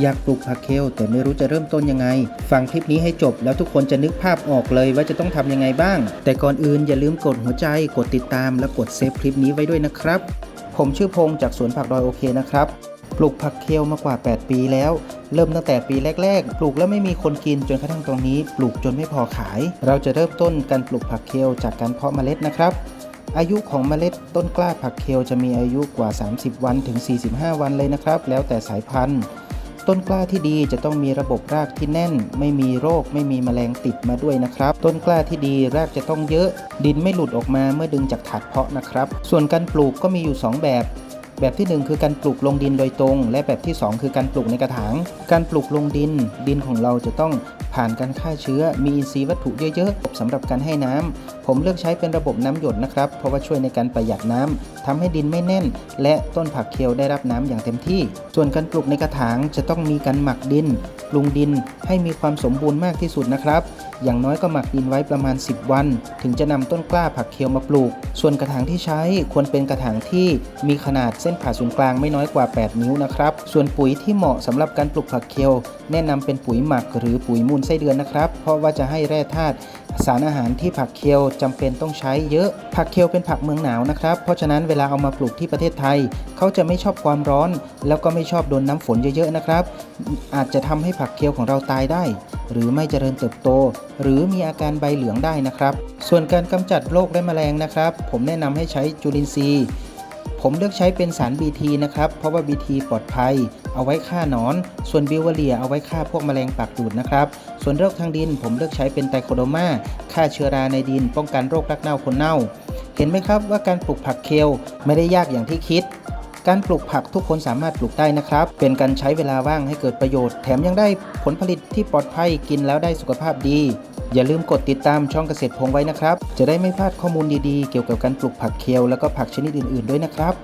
อยากปลูกผักเคลแต่ไม่รู้จะเริ่มต้นยังไง ฟังคลิปนี้ให้จบแล้วทุกคนจะนึกภาพออกเลยว่าจะต้องทำยังไงบ้าง แต่ก่อนอื่นอย่าลืมกดหัวใจ กดติดตามและกดเซฟคลิปนี้ไว้ด้วยนะครับ ผมชื่อพงษ์จากสวนผักดอยโอเคนะครับปลูกผักเคลมากว่า 8 ปีแล้ว เริ่มตั้งแต่ปีแรก ๆ ปลูกแล้วไม่มีคนกินจนกระทั่งตรงนี้ปลูกจนไม่พอขาย เราจะเริ่มต้นการปลูกผักเคลจากการเพาะเมล็ดนะครับ อายุของเมล็ดต้นกล้าผักเคลจะมีอายุกว่า 30 วันถึง 45 วันเลยนะครับ แล้วแต่สายพันธุ์ ต้นกล้าที่ดีจะต้องมีระบบรากที่แน่น ไม่มีโรคไม่มีแมลงติดมาด้วยนะครับ ต้นกล้าที่ดีรากจะต้องเยอะ ดินไม่หลุดออกมาเมื่อดึงจากถาดเพาะนะครับ ส่วนการปลูกก็มีอยู่ 2 แบบแบบที่ 1 คือการปลูกลงดินโดยตรง และแบบที่ 2 คือการปลูกในกระถาง การปลูกลงดิน ดินของเราจะต้อง ผ่านการฆ่าเชื้อ มีอินทรีย์วัตถุเยอะๆสำหรับการให้น้ำผมเลือกใช้เป็นระบบน้ำหยดนะครับ เพราะว่าช่วยในการประหยัดน้ำทำให้ดินไม่แน่น และต้นผักเคียวได้รับน้ำอย่างเต็มที่ ส่วนการปลูกในกระถางจะต้องมีการหมักดิน ปรุงดินให้มีความสมบูรณ์มากที่สุดนะครับ อย่างน้อยก็หมักดินไว้ประมาณ 10 วัน ถึงจะนำต้นกล้าผักเคียวมาปลูก ส่วนกระถางที่ใช้ควรเป็นกระถางที่มีขนาดเส้นผ่าศูนย์กลางไม่น้อยกว่า 8 นิ้วนะครับ ส่วนปุ๋ยที่เหมาะสำหรับการปลูกผักเคียว แนะนำเป็นปุ๋ยหมักหรือปุ๋ยมูลไส้เดือนนะครับ เพราะว่าจะให้แร่ธาตุสารอาหารที่ผักเคียวจำเป็นต้องใช้เยอะ ผักเคียวเป็นผักเมืองหนาวนะครับ เพราะฉะนั้นเวลาเอามาปลูกที่ประเทศไทย เขาจะไม่ชอบความร้อน แล้วก็ไม่ชอบโดนน้ำฝนเยอะๆนะครับ อาจจะทำให้ผักเคียวของเราตายได้ หรือไม่เจริญเติบโต หรือมีอาการใบเหลืองได้นะครับ ส่วนการกำจัดโรคและแมลงนะครับ ผมแนะนำให้ใช้จุลินทรีย์ ผมเลือกใช้เป็นสาร BT นะครับ เพราะว่า BT ปลอดภัย เอาไว้ฆ่าหนอน ส่วนบิวเวเรียเอาไว้ฆ่าพวกแมลงปากดูดนะครับ ส่วนโรคทางดิน ผมเลือกใช้เป็นไตโคโดมาฆ่าเชื้อราในดิน ป้องกันโรครักเน่าคนเน่า เห็นไหมครับว่าการปลูกผักเคลไม่ได้ยากอย่างที่คิด การปลูกผักทุกคนสามารถปลูกได้นะครับ เป็นการใช้เวลาว่างให้เกิดประโยชน์ แถมยังได้ผลผลิตที่ปลอดภัยกินแล้วได้สุขภาพดี อย่าลืมกดติดตามช่องเกษตรพงไว้นะครับ จะได้ไม่พลาดข้อมูลดีๆ เกี่ยวกับการปลูกผักเคียว แล้วก็ผักชนิดอื่นๆด้วยนะครับ